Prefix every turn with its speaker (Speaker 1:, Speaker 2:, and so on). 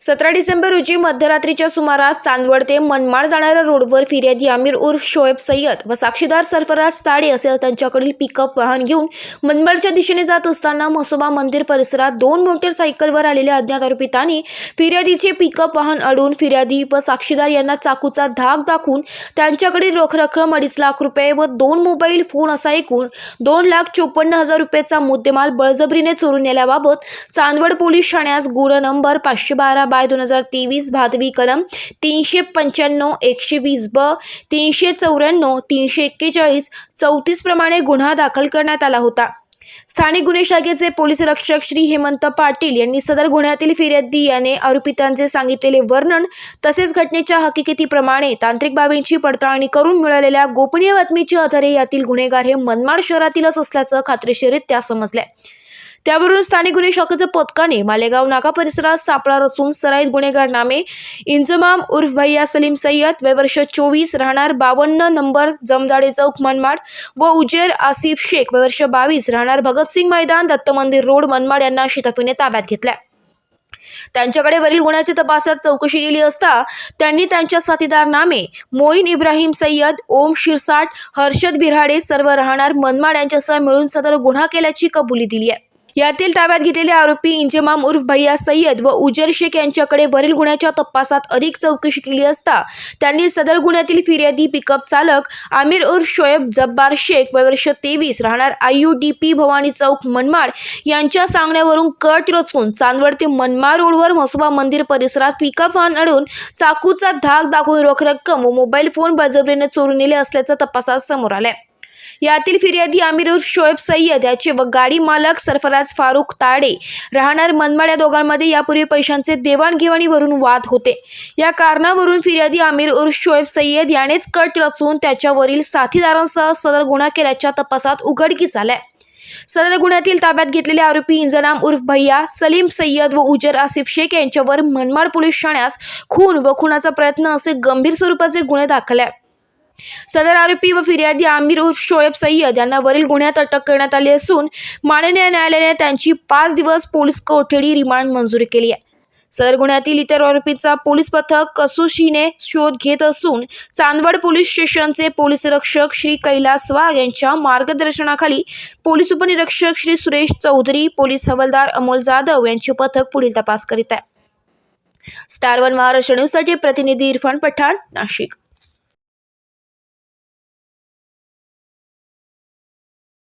Speaker 1: सतरा डिसेंबर रोजी मध्यरात्रीच्या सुमारास चांदवड ते मनमाड जाणाऱ्या रोडवर फिर्यादी आमिर उर्फ शोएब सय्यद व साक्षीदार सरफराज ताडे असे त्यांच्याकडील पिकअप वाहन घेऊन मनमाडच्या दिशेने जात असताना म्हसोबा मंदिर परिसरात दोन मोटरसायकलवर आलेल्या अज्ञात आरोपितांनी फिर्यादीचे पिकअप वाहन अडवून फिर्यादी व साक्षीदार यांना चाकूचा धाक दाखवून त्यांच्याकडील रोख रक्कम अडीच लाख रुपये व दोन मोबाईल फोन असा एकूण दोन लाख चोपन्न हजार रुपयेचा मुद्देमाल बळजबरीने चोरून नेल्याबाबत चांदवड पोलीस ठाण्यास गुन्हा नंबर पाचशे बारा बाय दोन हजार तेवीस भादवी कलम तीनशे पंच्याण्णव एकशे वीस ब तीनशे चौऱ्याण्णव तीनशे एक्केचाळीस चौतीस प्रमाणे गुन्हा दाखल करण्यात आला होता. स्थानिक गुन्हे शाखेचे पोलीस रक्षक श्री हेमंत पाटील यांनी सदर गुन्ह्यातील फिर्यादी याने आरोपितांचे सांगितलेले वर्णन तसेच घटनेच्या हकीकतीप्रमाणे तांत्रिक बाबींची पडताळणी करून मिळालेल्या गोपनीय बातमीच्या आधारे यातील गुन्हेगार हे मनमाड शहरातीलच असल्याचं खात्रीशीरित्या समजले त्यावरून स्थानिक गुन्हे शाखेच्या पथकाने मालेगाव नाका परिसरात सापळा रचून सराईत गुन्हेगार नामे इंजमाम उर्फ भैया सलीम सय्यद वय वर्ष चोवीस राहणार बावन्न नंबर जमदाडे चौक मनमाड व उजेर आसिफ शेख वय वर्ष बावीस राहणार भगतसिंग मैदान दत्त मंदिर रोड मनमाड यांना शिताफीने ताब्यात घेतल्या. त्यांच्याकडे वरील गुन्ह्याच्या तपासात चौकशी केली असता त्यांनी त्यांच्या साथीदार नामे मोईन इब्राहिम सय्यद ओम शिरसाट हर्षद बिराडे सर्व राहणार मनमाड यांच्यासह मिळून सदर गुन्हा केल्याची कबुली दिली आहे. यातील ताब्यात घेतलेले आरोपी इंजमाम उर्फ भैया सय्यद व उजर शेख यांच्याकडे वरील गुन्ह्याच्या तपासात अधिक चौकशी केली असता त्यांनी सदर गुन्ह्यातील फिर्यादी पिकअप चालक आमिर उर्फ शोएब जब्बार शेख व वर्ष तेवीस राहणार I U D P Bhavani चौक मनमाड यांच्या सांगण्यावरून कट रचून चांदवड ते मनमाड रोडवर म्हसोबा मंदिर परिसरात पिकअप वाहन अडून चाकूचा धाक दाखवून रोख रक्कम व मोबाईल फोन बळजबरीने चोरून नेले असल्याचं तपासात समोर आलंय. यातील फिर्यादी आमिर उर्फ शोएब सय्यद याचे व गाडी मालक सरफराज फारुख ताडे राहणार मनमाड या दोघांमध्ये यापूर्वी पैशांचे देवाणघेवाणीवरून वाद होते. या कारणावरून फिर्यादी आमिर उर्फ शोएब सय्यद यानेच कट रचून त्याच्यावरील साथीदारांसह सदर गुन्हा केल्याच्या तपासात उघडकीस आलाय. सदर गुन्ह्यातील ताब्यात घेतलेले आरोपी इंजनाम उर्फ भैया सलीम सय्यद व उजर आसिफ शेख यांच्यावर मनमाड पोलीस ठाण्यास खून व खुनाचा प्रयत्न असे गंभीर स्वरूपाचे गुन्हे दाखल आहे सदर आरोपी व फिर्यादी आमिर उर्फ शोएब सय्यद यांना वरील गुन्ह्यात अटक करण्यात आली असून माननीय न्यायालयाने त्यांची पाच दिवस पोलीस कोठडी रिमांड मंजूर केली आहे. सदर गुन्ह्यातील इतर आरोपीचा पोलीस पथक कसोशीने शोध घेत असून चांदवड पोलीस स्टेशनचे पोलीस रक्षक श्री कैलास वाघ यांच्या मार्गदर्शनाखाली पोलीस उपनिरीक्षक श्री सुरेश चौधरी पोलीस हवालदार अमोल जाधव यांचे पथक पुढील तपास करीत आहे. स्टार वन महाराष्ट्र न्यूजसाठी प्रतिनिधी इरफान पठाण नाशिक.